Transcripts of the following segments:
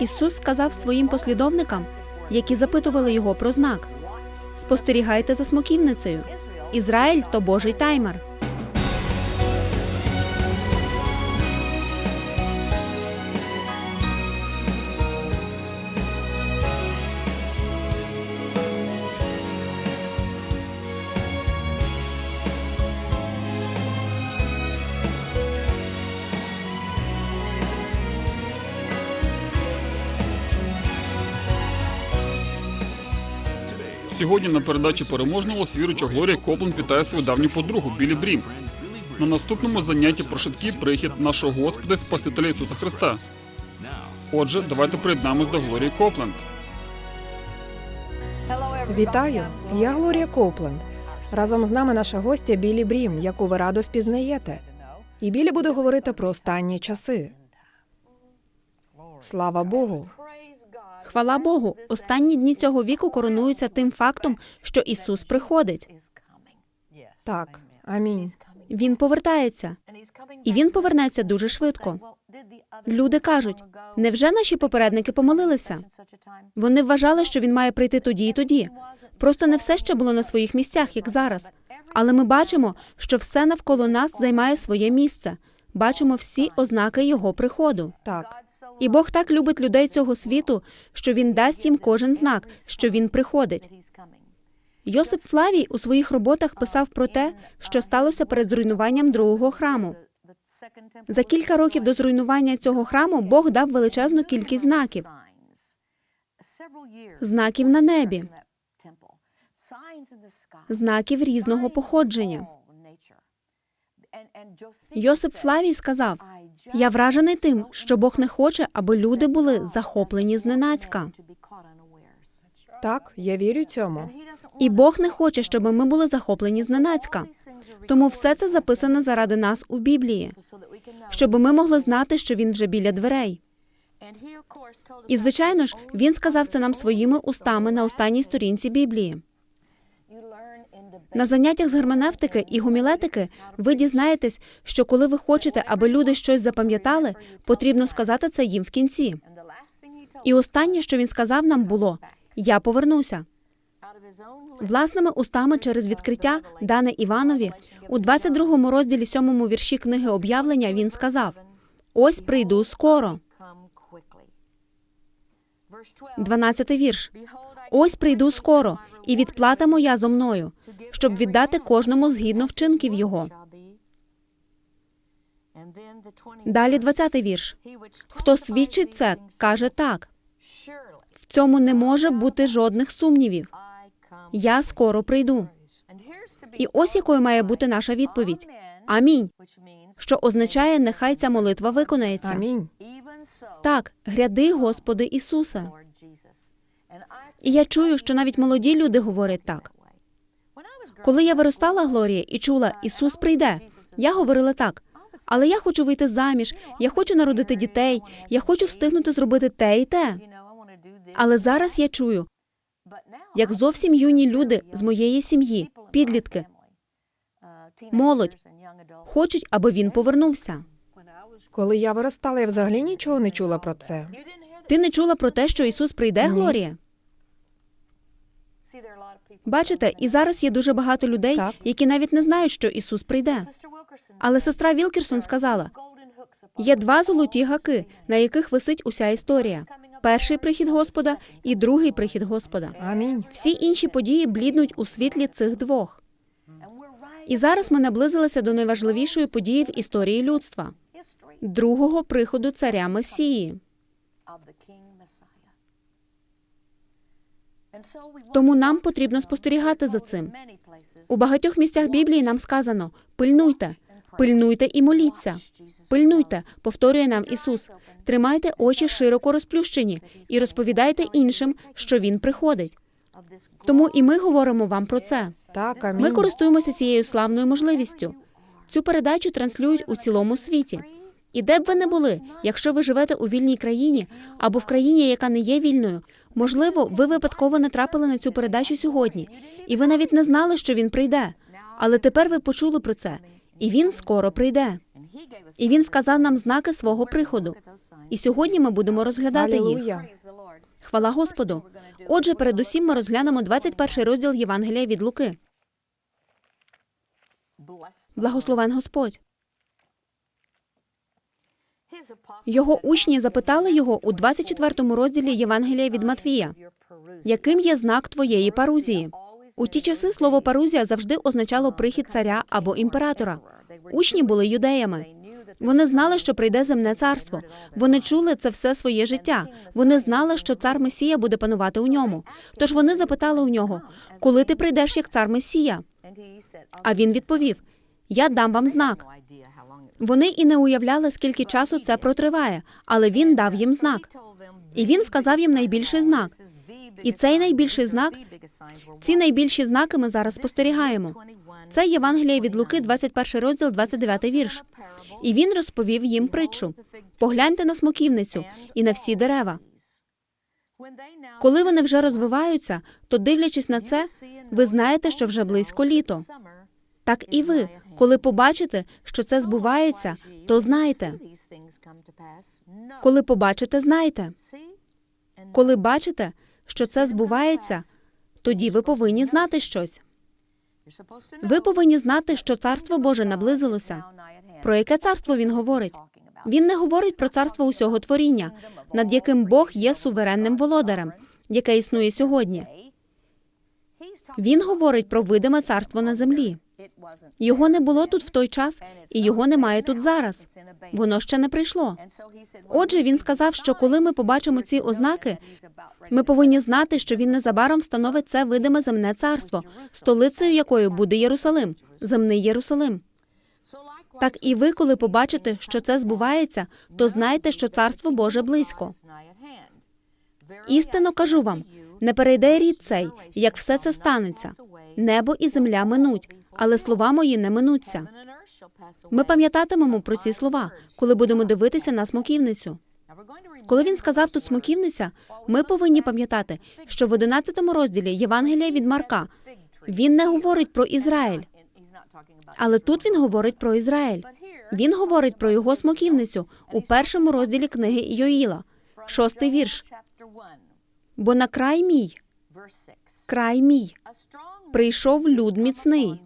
Ісус сказав своїм послідовникам, які запитували його про знак: спостерігайте за смоківницею. Ізраїль то Божий таймер. Сьогодні на передачі переможного свіруча Глорія Копленд вітає свою давню подругу Білі Брім. На наступному занятті про швидкий прихід нашого Господа Спасителя Ісуса Христа. Отже, давайте приєднаємось до Глорії Копленд. Вітаю! Я Глорія Коупленд. Разом з нами наша гостя Білі Брім, яку ви радо впізнаєте. І Білі буде говорити про останні часи. Слава Богу! Хвала Богу, останні дні цього віку коронуються тим фактом, що Ісус приходить. Так, амінь. Він повертається, і він повернеться дуже швидко. Люди кажуть: невже наші попередники помилилися? Вони вважали, що він має прийти тоді і тоді. Просто не все ще було на своїх місцях, як зараз. Але ми бачимо, що все навколо нас займає своє місце. Бачимо всі ознаки його приходу. Так, І Бог так любить людей цього світу, що він дасть їм кожен знак, що він приходить. Йосип Флавій у своїх роботах писав про те, що сталося перед зруйнуванням другого храму. За кілька років до зруйнування цього храму Бог дав величезну кількість знаків. Знаків на небі, знаків різного походження. Йосип Флавій сказав: Я вражений тим, що Бог не хоче, аби люди були захоплені зненацька. так, я вірю цьому. І Бог не хоче, щоб ми були захоплені зненацька. Тому все це записано заради нас у Біблії, щоб ми могли знати, що він вже біля дверей. І звичайно ж, він сказав це нам своїми устами на останній сторінці Біблії. На заняттях з герменевтики і гумілетики ви дізнаєтесь, що коли ви хочете, аби люди щось запам'ятали, потрібно сказати це їм в кінці. І останнє, що він сказав нам, було: Я повернуся. Власними устами через відкриття, дане Іванові, у 22 розділі 7 вірші книги об'явлення він сказав: Ось прийду скоро. 12 вірш. Ось прийду скоро, і відплата моя зо мною, щоб віддати кожному згідно вчинків його. Далі 20 вірш. Хто свідчить це, каже так: в цьому не може бути жодних сумнівів. Я скоро прийду. І ось якою має бути наша відповідь. Амінь. Що означає, нехай ця молитва виконається. Амінь. Так, гряди, Господи Ісусе. І я чую, що навіть молоді люди говорять так. Коли я виростала, Глорія, і чула Ісус прийде, я говорила так. Але я хочу вийти заміж, я хочу народити дітей, я хочу встигнути зробити те і те. Але зараз я чую, як зовсім юні люди з моєї сім'ї, підлітки, молодь, хочуть, аби він повернувся. Коли я виростала, я взагалі нічого не чула про це. Ти не чула про те, що Ісус прийде, Ні. Глорія? Бачите, і зараз є дуже багато людей, Так. які навіть не знають, що Ісус прийде. Але сестра Вілкерсон сказала: є два золоті гаки, на яких висить уся історія: перший прихід Господа і другий прихід Господа. Амінь. Всі інші події бліднуть у світлі цих двох. І зараз ми наблизилися до найважливішої події в історії людства другого приходу царя Месії. Тому нам потрібно спостерігати за цим. У багатьох місцях Біблії нам сказано: пильнуйте, пильнуйте і моліться. Пильнуйте, повторює нам Ісус. Тримайте очі широко розплющені і розповідайте іншим, що Він приходить. Тому і ми говоримо вам про це. Так, амінь. Ми користуємося цією славною можливістю. Цю передачу транслюють у цілому світі. І де б ви не були, якщо ви живете у вільній країні або в країні, яка не є вільною, можливо, ви випадково натрапили на цю передачу сьогодні, і ви навіть не знали, що він прийде. Але тепер ви почули про це, і він скоро прийде. І він вказав нам знаки свого приходу. І сьогодні ми будемо розглядати їх. Хвала Господу. Отже, передусім ми розглянемо 21 розділ Євангелія від Луки. Благословен Господь. Його учні запитали його у 24 розділі Євангелія від Матвія, яким є знак твоєї парузії. У ті часи слово парузія завжди означало прихід царя або імператора. Учні були юдеями. Вони знали, що прийде земне царство. Вони чули це все своє життя. Вони знали, що цар Месія буде панувати у ньому. Тож вони запитали у нього, коли ти прийдеш як цар Месія? А він відповів: Я дам вам знак. Вони і не уявляли, скільки часу це протриває, але він дав їм знак. І він вказав їм найбільший знак. І цей найбільший знак, ці найбільші знаки ми зараз спостерігаємо. Це Євангеліє від Луки, 21 розділ, 29 вірш. І він розповів їм притчу: погляньте на смоківницю і на всі дерева. Коли вони вже розвиваються, то дивлячись на це, ви знаєте, що вже близько літо. Так і ви, коли побачите, що це збувається, то знайте. Коли побачите, знайте. Коли бачите, що це збувається, тоді ви повинні знати щось. Ви повинні знати, що царство Боже наблизилося. Про яке царство він говорить? Він не говорить про царство усього творіння, над яким Бог є суверенним володарем, яке існує сьогодні. Він говорить про видиме царство на землі. Його не було тут в той час, і його немає тут зараз. Воно ще не прийшло. Отже, він сказав, що коли ми побачимо ці ознаки, ми повинні знати, що він незабаром встановить це видиме земне царство, столицею якої буде Єрусалим, земний Єрусалим. Так і ви, коли побачите, що це збувається, то знайте, що царство Боже близько. Істинно кажу вам, не перейде рід цей, як все це станеться. Небо і земля минуть, але слова мої не минуться. Ми пам'ятатимемо про ці слова, коли будемо дивитися на смоківницю. Коли він сказав тут смоківниця, ми повинні пам'ятати, що в 11 розділі Євангелія від Марка він не говорить про Ізраїль, але тут він говорить про Ізраїль. Він говорить про його смоківницю у першому розділі книги Йоїла, шостий вірш. Бо на край мій, край мій, прийшов люд міцний.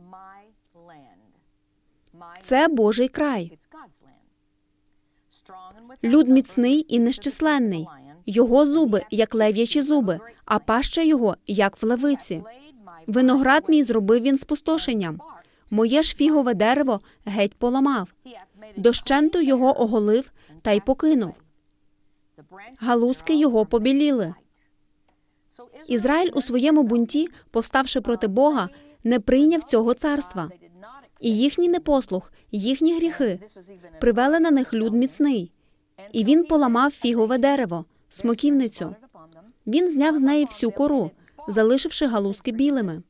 Це Божий край. Люд міцний і нещисленний. Його зуби, як лев'ячі зуби, а паща його, як в левиці. Виноград мій зробив він спустошенням. Моє ж фігове дерево геть поламав. Дощенту його оголив та й покинув. Галузки його побіліли. Ізраїль у своєму бунті, повставши проти Бога, не прийняв цього царства. І їхній непослух, їхні гріхи привели на них люд міцний. І він поламав фігове дерево, смоківницю. Він зняв з неї всю кору, залишивши галузки білими.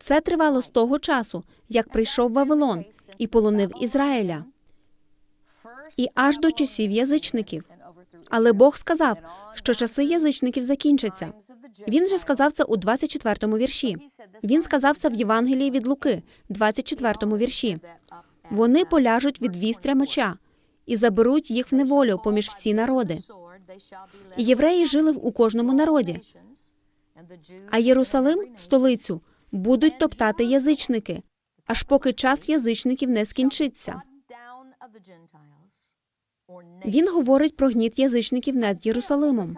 Це тривало з того часу, як прийшов Вавилон і полонив Ізраїля, і аж до часів язичників. Але Бог сказав, що часи язичників закінчаться. Він же сказав це у 24-му вірші. Він сказав це в Євангелії від Луки, 24-му вірші. Вони поляжуть від вістря меча і заберуть їх в неволю поміж всі народи. І євреї жили у кожному народі. А Єрусалим, столицю, будуть топтати язичники, аж поки час язичників не скінчиться. Він говорить про гніт язичників над Єрусалимом.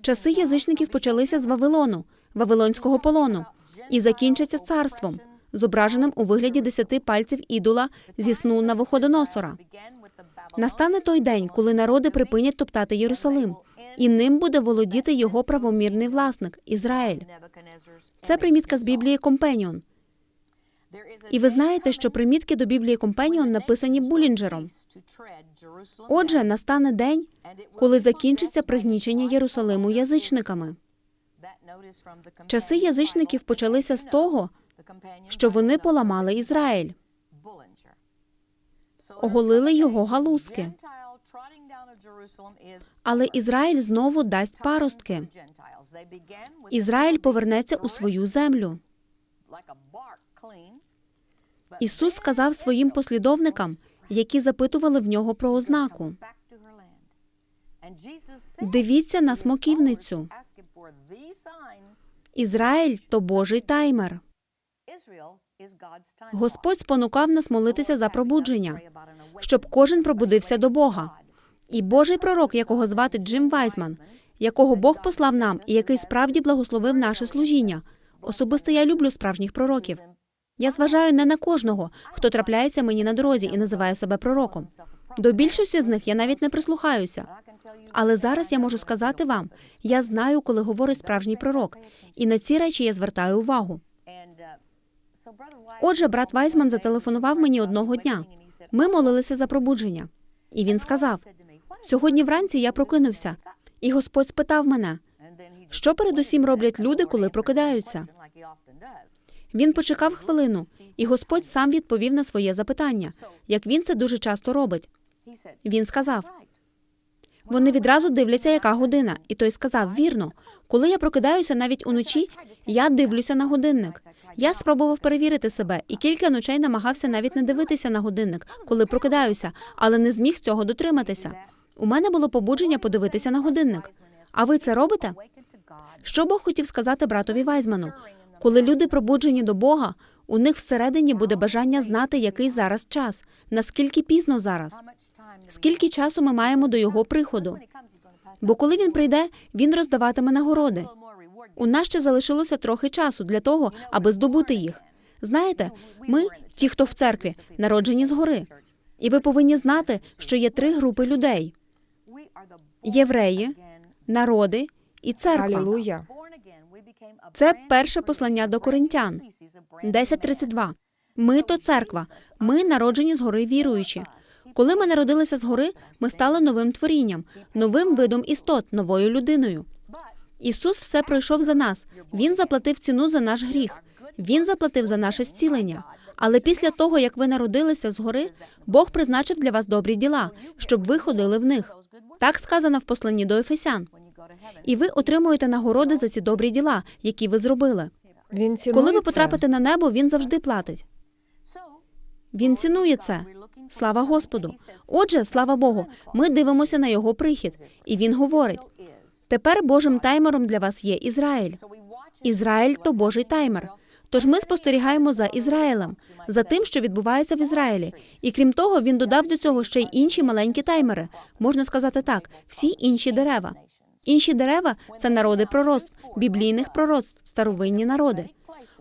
Часи язичників почалися з Вавилону, Вавилонського полону, і закінчаться царством, зображеним у вигляді десяти пальців ідола зі сну Навуходоносора. Настане той день, коли народи припинять топтати Єрусалим, і ним буде володіти його правомірний власник Ізраїль. Це примітка з Біблії Компеніон. І ви знаєте, що примітки до Біблії Компеніон написані Булінджером. Отже, настане день, коли закінчиться пригнічення Єрусалиму язичниками. Часи язичників почалися з того, що вони поламали Ізраїль, оголили його галузки. Але Ізраїль знову дасть паростки. Ізраїль повернеться у свою землю. Ісус сказав своїм послідовникам, які запитували в нього про ознаку. Дивіться на смоківницю. Ізраїль то Божий таймер. Господь спонукав нас молитися за пробудження, щоб кожен пробудився до Бога. І Божий пророк, якого звати Джим Вайзман, якого Бог послав нам і який справді благословив наше служіння. Особисто я люблю справжніх пророків. Я зважаю не на кожного, хто трапляється мені на дорозі і називає себе пророком. До більшості з них я навіть не прислухаюся. Але зараз я можу сказати вам: я знаю, коли говорить справжній пророк, і на ці речі я звертаю увагу. Отже, брат Вайзман зателефонував мені одного дня. Ми молилися за пробудження, і він сказав: сьогодні вранці я прокинувся, і Господь спитав мене, що передусім роблять люди, коли прокидаються. Він почекав хвилину, і Господь сам відповів на своє запитання, як він це дуже часто робить. Він сказав: Вони відразу дивляться, яка година. І той сказав: вірно, коли я прокидаюся навіть уночі, я дивлюся на годинник. Я спробував перевірити себе, і кілька ночей намагався навіть не дивитися на годинник, коли прокидаюся, але не зміг цього дотриматися. У мене було побудження подивитися на годинник. А ви це робите? Що Бог хотів сказати братові Вайзману? Коли люди пробуджені до Бога, у них всередині буде бажання знати, який зараз час, наскільки пізно зараз, скільки часу ми маємо до його приходу. Бо коли він прийде, він роздаватиме нагороди. У нас ще залишилося трохи часу для того, аби здобути їх. Знаєте, ми, ті, хто в церкві, народжені згори. І ви повинні знати, що є три групи людей: євреї, народи і церква. Алілуя. Це перше послання до коринтян. 10.32. Ми то церква. Ми народжені згори віруючі. Коли ми народилися згори, ми стали новим творінням, новим видом істот, новою людиною. Ісус все пройшов за нас. Він заплатив ціну за наш гріх. Він заплатив за наше зцілення. Але після того, як ви народилися згори, Бог призначив для вас добрі діла, щоб ви ходили в них. Так сказано в посланні до Ефесян. І ви отримуєте нагороди за ці добрі діла, які ви зробили. Він цінує Коли ви це. потрапите на небо, він завжди платить. Він цінує це. Слава Господу. Отже, слава Богу, ми дивимося на його прихід, і він говорить: тепер Божим таймером для вас є Ізраїль. Ізраїль то Божий таймер. Тож ми спостерігаємо за Ізраїлем, за тим, що відбувається в Ізраїлі. І крім того, він додав до цього ще й інші маленькі таймери. Можна сказати так: всі інші дерева. Інші дерева це народи пророцтв, біблійних пророцтв, старовинні народи.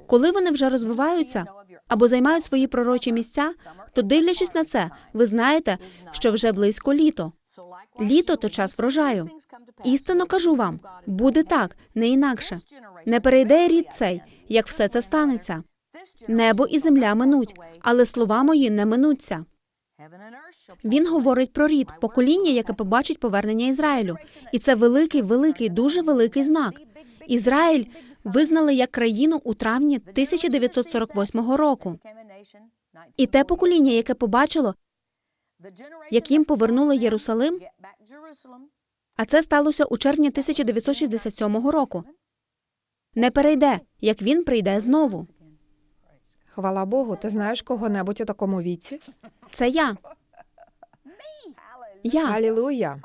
Коли вони вже розвиваються або займають свої пророчі місця, то дивлячись на це, ви знаєте, що вже близько літо. Літо то час врожаю. Істинно кажу вам, буде так, не інакше. Не перейде рід цей, як все це станеться. Небо і земля минуть, але слова мої не минуться. Він говорить про рід, покоління, яке побачить повернення Ізраїлю. І це великий, великий, дуже великий знак. Ізраїль визнали як країну у травні 1948 року. І те покоління, яке побачило, як їм повернули Єрусалим, а це сталося у червні 1967 року. Не перейде, як він прийде знову. Хвала Богу, ти знаєш кого-небудь у такому віці? Це я. Я. Алілуя.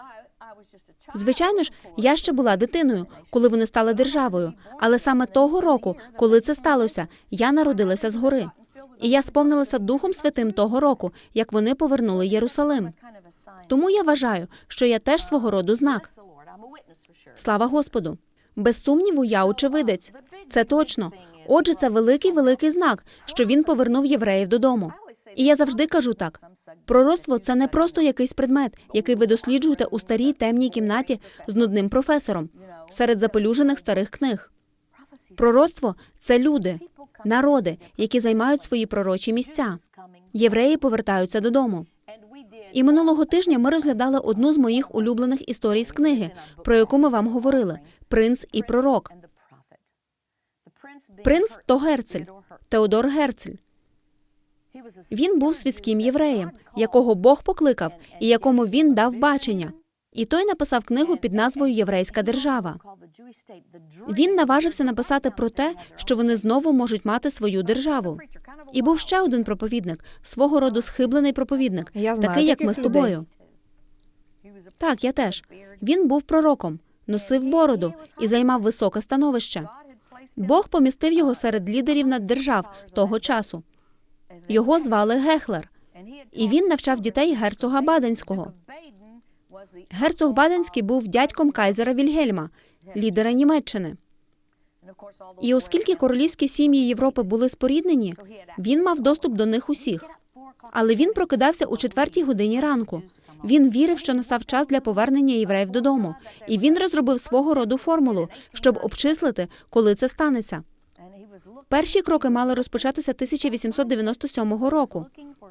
Звичайно ж, я ще була дитиною, коли вони стали державою. Але саме того року, коли це сталося, я народилася згори. І я сповнилася Духом Святим того року, як вони повернули Єрусалим. Тому я вважаю, що я теж свого роду знак. Слава Господу. Без сумніву, я очевидець. Це точно. Отже, це великий великий знак, що він повернув євреїв додому. І я завжди кажу так: пророцтво це не просто якийсь предмет, який ви досліджуєте у старій темній кімнаті з нудним професором серед запелюжених старих книг. Пророцтво це люди, народи, які займають свої пророчі місця. Євреї повертаються додому. І минулого тижня ми розглядали одну з моїх улюблених історій з книги, про яку ми вам говорили: принц і пророк. Принц то Герцель, Теодор Герцель. Він був світським євреєм, якого Бог покликав і якому він дав бачення. І той написав книгу під назвою Єврейська держава. Він наважився написати про те, що вони знову можуть мати свою державу. І був ще один проповідник, свого роду схиблений проповідник, Я знаю такий, як ми з тобою. Так, я теж. Він був пророком, носив бороду і займав високе становище. Бог помістив його серед лідерів наддержав того часу. Його звали Гехлер, і він навчав дітей герцога Баденського. Герцог Баденський був дядьком кайзера Вільгельма, лідера Німеччини. І оскільки королівські сім'ї Європи були споріднені, він мав доступ до них усіх. Але він прокидався у четвертій годині ранку. Він вірив, що настав час для повернення євреїв додому, і він розробив свого роду формулу, щоб обчислити, коли це станеться. Перші кроки мали розпочатися 1897 року.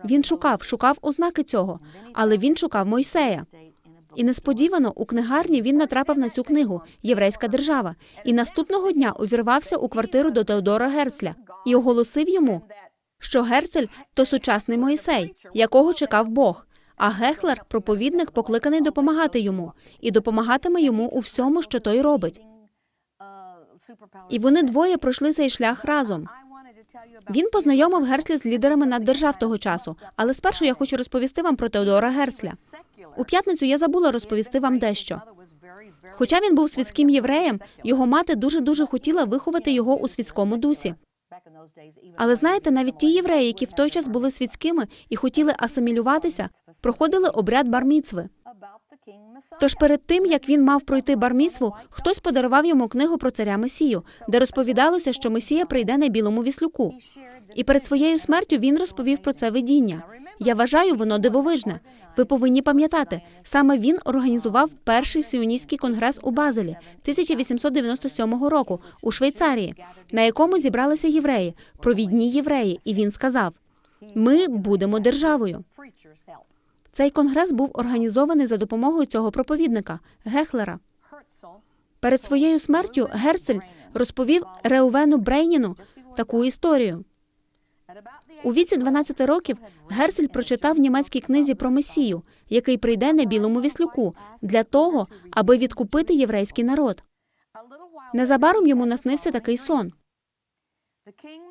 Він шукав, шукав ознаки цього, але він шукав Мойсея. І несподівано у книгарні він натрапив на цю книгу Єврейська держава, і наступного дня увірвався у квартиру до Теодора Герцля і оголосив йому, що Герцель то сучасний Моїсей, якого чекав Бог. А Гехлер, проповідник, покликаний допомагати йому і допомагатиме йому у всьому, що той робить. І вони двоє пройшли цей шлях разом. Він познайомив Герцля з лідерами наддержав того часу, але спершу я хочу розповісти вам про Теодора Герцля. У п'ятницю я забула розповісти вам дещо. Хоча він був світським євреєм, його мати дуже дуже хотіла виховати його у світському дусі. Але знаєте, навіть ті євреї, які в той час були світськими і хотіли асимілюватися, проходили обряд барміцви. Тож перед тим, як він мав пройти барміцву, хтось подарував йому книгу про царя Месію, де розповідалося, що Месія прийде на білому віслюку. І перед своєю смертю він розповів про це видіння. Я вважаю, воно дивовижне. Ви повинні пам'ятати, саме він організував перший сіоністський конгрес у Базелі 1897 року у Швейцарії, на якому зібралися євреї, провідні євреї, і він сказав: Ми будемо державою. Цей конгрес був організований за допомогою цього проповідника Гехлера. Перед своєю смертю Герцель розповів Реувену Брейніну таку історію. У віці 12 років Герцель прочитав в німецькій книзі про Месію, який прийде на білому віслюку для того, аби відкупити єврейський народ. Незабаром йому наснився такий сон.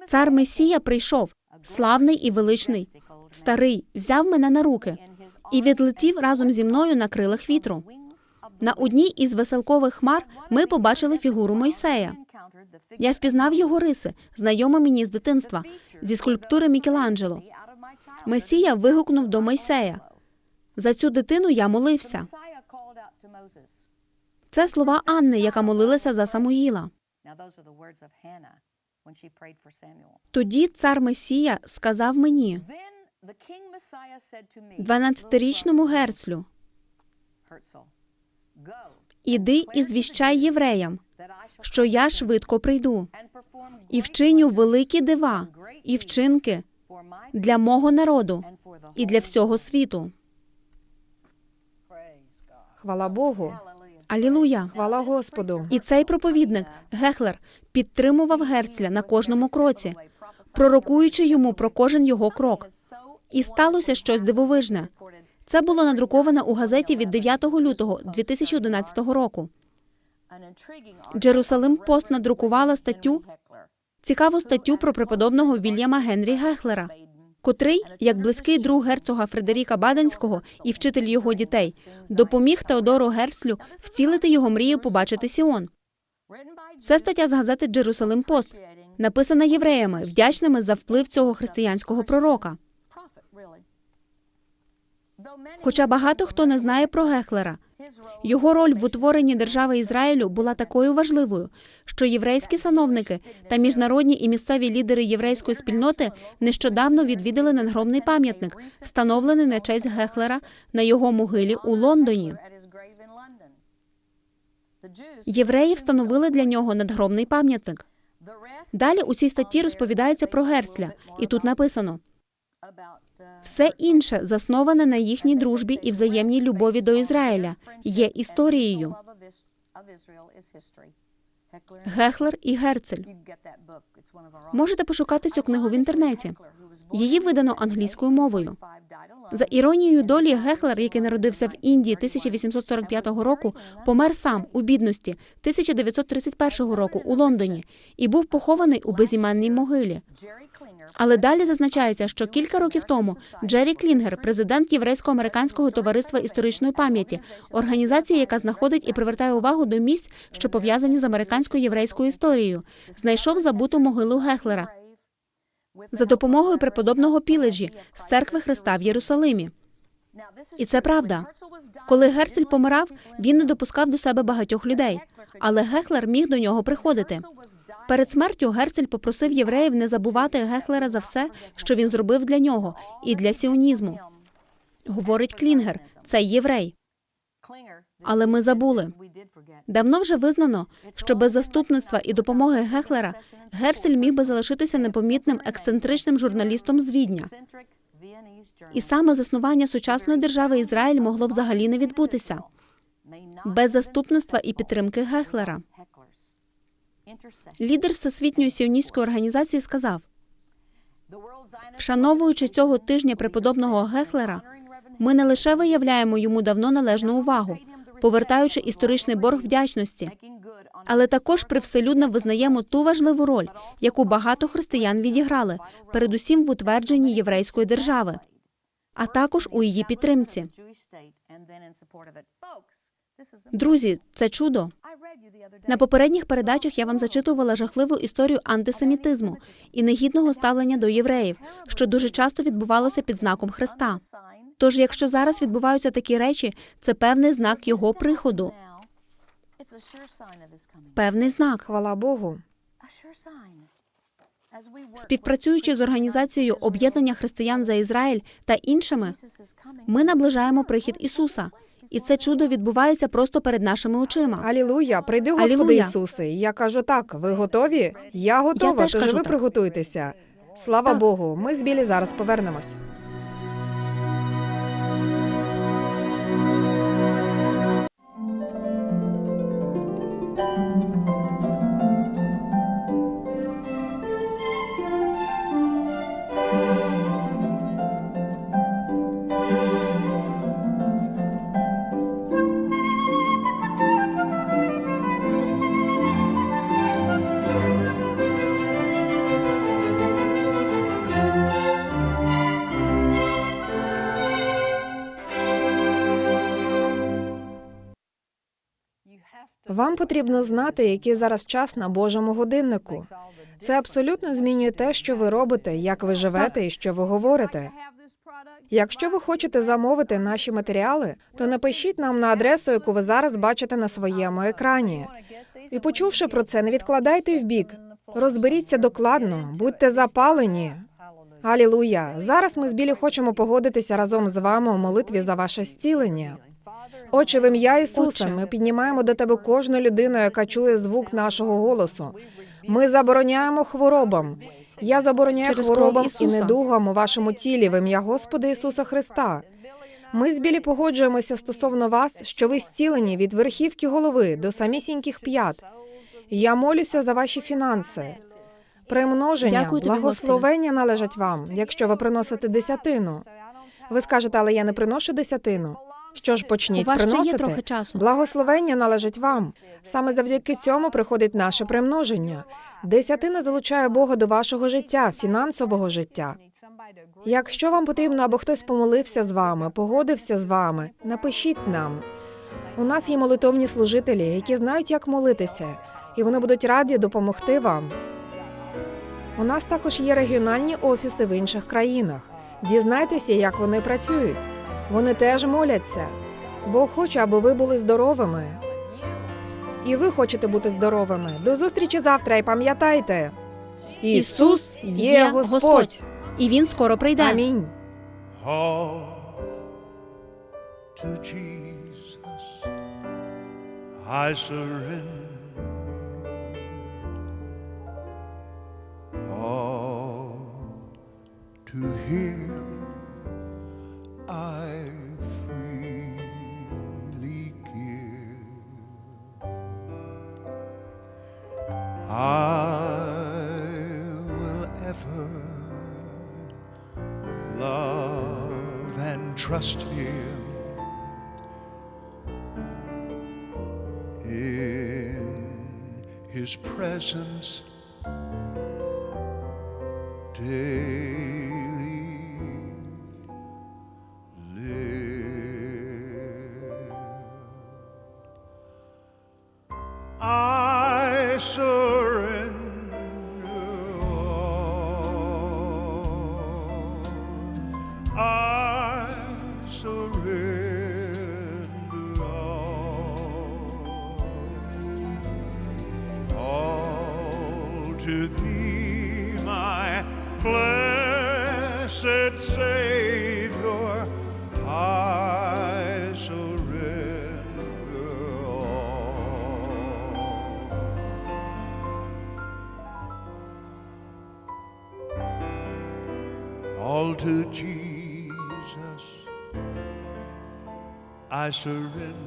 Цар Месія прийшов, славний і величний, старий, взяв мене на руки і відлетів разом зі мною на крилах вітру. На одній із веселкових хмар ми побачили фігуру Мойсея. Я впізнав його риси, знайоме мені з дитинства, зі скульптури Мікеланджело. Месія вигукнув до Мойсея. За цю дитину я молився. Це слова Анни, яка молилася за Самуїла. Тоді цар Месія сказав мені, 12-річному герцлю, іди і звіщай євреям, що я швидко прийду і вчиню великі дива і вчинки для мого народу і для всього світу. Хвала Богу, Алілуя! хвала Господу. І цей проповідник Гехлер підтримував Герцля на кожному кроці, пророкуючи йому про кожен його крок. І сталося щось дивовижне. Це було надруковано у газеті від 9 лютого 2011 року. Джерусалим Пост надрукувала статтю, Цікаву статтю про преподобного Вільяма Генрі Гехлера, котрий, як близький друг герцога Фредеріка Баденського і вчитель його дітей, допоміг Теодору Герцлю втілити його мрію побачити Сіон. Це стаття з газети Джерусалим Пост, написана євреями, вдячними за вплив цього християнського пророка. Хоча багато хто не знає про Гехлера, його роль в утворенні держави Ізраїлю була такою важливою, що єврейські сановники та міжнародні і місцеві лідери єврейської спільноти нещодавно відвідали надгробний пам'ятник, встановлений на честь Гехлера на його могилі у Лондоні. Євреї встановили для нього надгробний пам'ятник. Далі у цій статті розповідається про Герцля, і тут написано: все інше, засноване на їхній дружбі і взаємній любові до Ізраїля, є історією. Гехлер і Герцель. Можете пошукати цю книгу в інтернеті. Її видано англійською мовою. За іронією долі, Гехлер, який народився в Індії 1845 року, помер сам у бідності 1931 року у Лондоні і був похований у безіменній могилі. Але далі зазначається, що кілька років тому Джері Клінгер, президент Єврейсько-американського товариства історичної пам'яті, організація, яка знаходить і привертає увагу до місць, що пов'язані з американсько-єврейською історією, знайшов забуту могилу Гехлера за допомогою преподобного Піледжі з церкви Христа в Єрусалимі. І це правда. Коли Герцель помирав, він не допускав до себе багатьох людей, але Гехлер міг до нього приходити. Перед смертю Герцель попросив євреїв не забувати Гехлера за все, що він зробив для нього і для сіонізму. Говорить Клінгер, цей єврей. Але ми забули. Давно вже визнано, що без заступництва і допомоги Гехлера Герцель міг би залишитися непомітним ексцентричним журналістом з Відня. І саме заснування сучасної держави Ізраїль могло взагалі не відбутися без заступництва і підтримки Гехлера. Лідер Всесвітньої сіоністської організації сказав: вшановуючи цього тижня преподобного Гехлера, ми не лише виявляємо йому давно належну увагу, повертаючи історичний борг вдячності, але також привселюдно визнаємо ту важливу роль, яку багато християн відіграли, передусім в утвердженні єврейської держави, а також у її підтримці. Друзі, це чудо. На попередніх передачах я вам зачитувала жахливу історію антисемітизму і негідного ставлення до євреїв, що дуже часто відбувалося під знаком Христа. Тож, якщо зараз відбуваються такі речі, це певний знак його приходу, певний знак. Хвала Богу. Співпрацюючи з організацією об'єднання християн за Ізраїль та іншими, ми наближаємо прихід Ісуса, і це чудо відбувається просто перед нашими очима. Алілуя, прийди, Господи Алілуя. Ісусе. Я кажу так, ви готові? Я готова, теж тож кажу ви так. приготуйтеся. Слава Так. Богу, ми з Білі зараз повернемось. Вам потрібно знати, який зараз час на Божому годиннику. Це абсолютно змінює те, що ви робите, як ви живете і що ви говорите. Якщо ви хочете замовити наші матеріали, то напишіть нам на адресу, яку ви зараз бачите на своєму екрані. І почувши про це, не відкладайте вбік. Розберіться докладно, будьте запалені. Алілуя! Зараз ми з Білі хочемо погодитися разом з вами у молитві за ваше зцілення. Отче, в ім'я Ісуса, ми піднімаємо до тебе кожну людину, яка чує звук нашого голосу. Ми забороняємо хворобам. Я забороняю Через хворобам і недугам у вашому тілі в ім'я Господа Ісуса Христа. Ми з білі погоджуємося стосовно вас, що ви зцілені від верхівки голови до самісіньких п'ят. Я молюся за ваші фінанси. Примноження, Дякую тобі, благословення належать вам, якщо ви приносите десятину. Ви скажете, але я не приношу десятину. Що ж, У почніть вас ще є приносити. трохи часу. Благословення належить вам. Саме завдяки цьому приходить наше примноження. Десятина залучає Бога до вашого життя, фінансового життя. Якщо вам потрібно, або хтось помолився з вами, погодився з вами, напишіть нам. У нас є молитовні служителі, які знають, як молитися, і вони будуть раді допомогти вам. У нас також є регіональні офіси в інших країнах. Дізнайтеся, як вони працюють. Вони теж моляться. Бог хоче, аби ви були здоровими. І ви хочете бути здоровими. До зустрічі завтра і пам'ятайте. Ісус є Господь. і він скоро прийде. Амінь. To Jesus I surrender. All to Him trust Him in His presence to thee, my blessed Savior, I surrender all. All to Jesus I surrender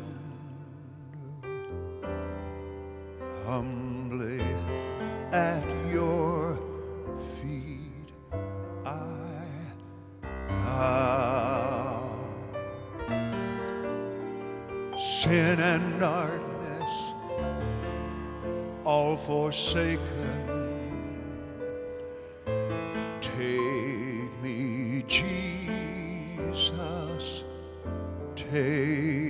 take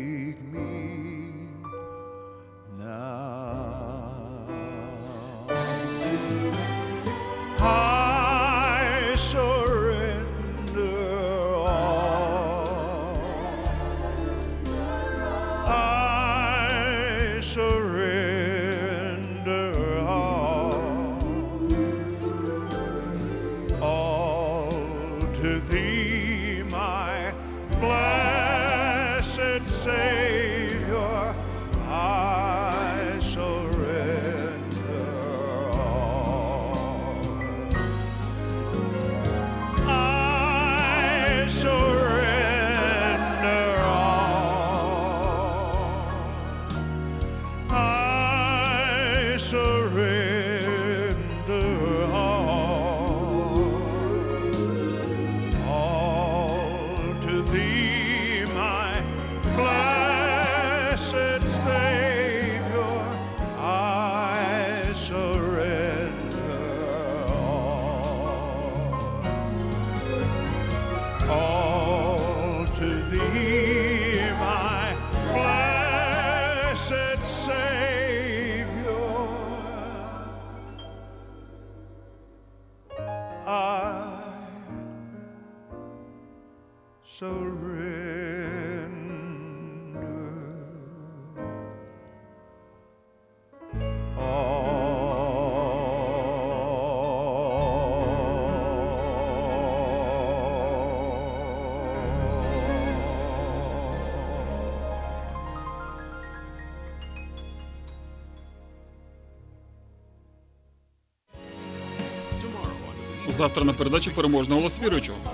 Завтра на передачі переможного голос.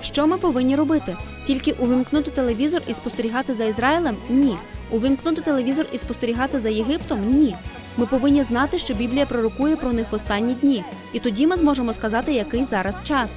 Що ми повинні робити? Тільки увімкнути телевізор і спостерігати за Ізраїлем? Ні. Увімкнути телевізор і спостерігати за Єгиптом? Ні. Ми повинні знати, що Біблія пророкує про них в останні дні, і тоді ми зможемо сказати, який зараз час.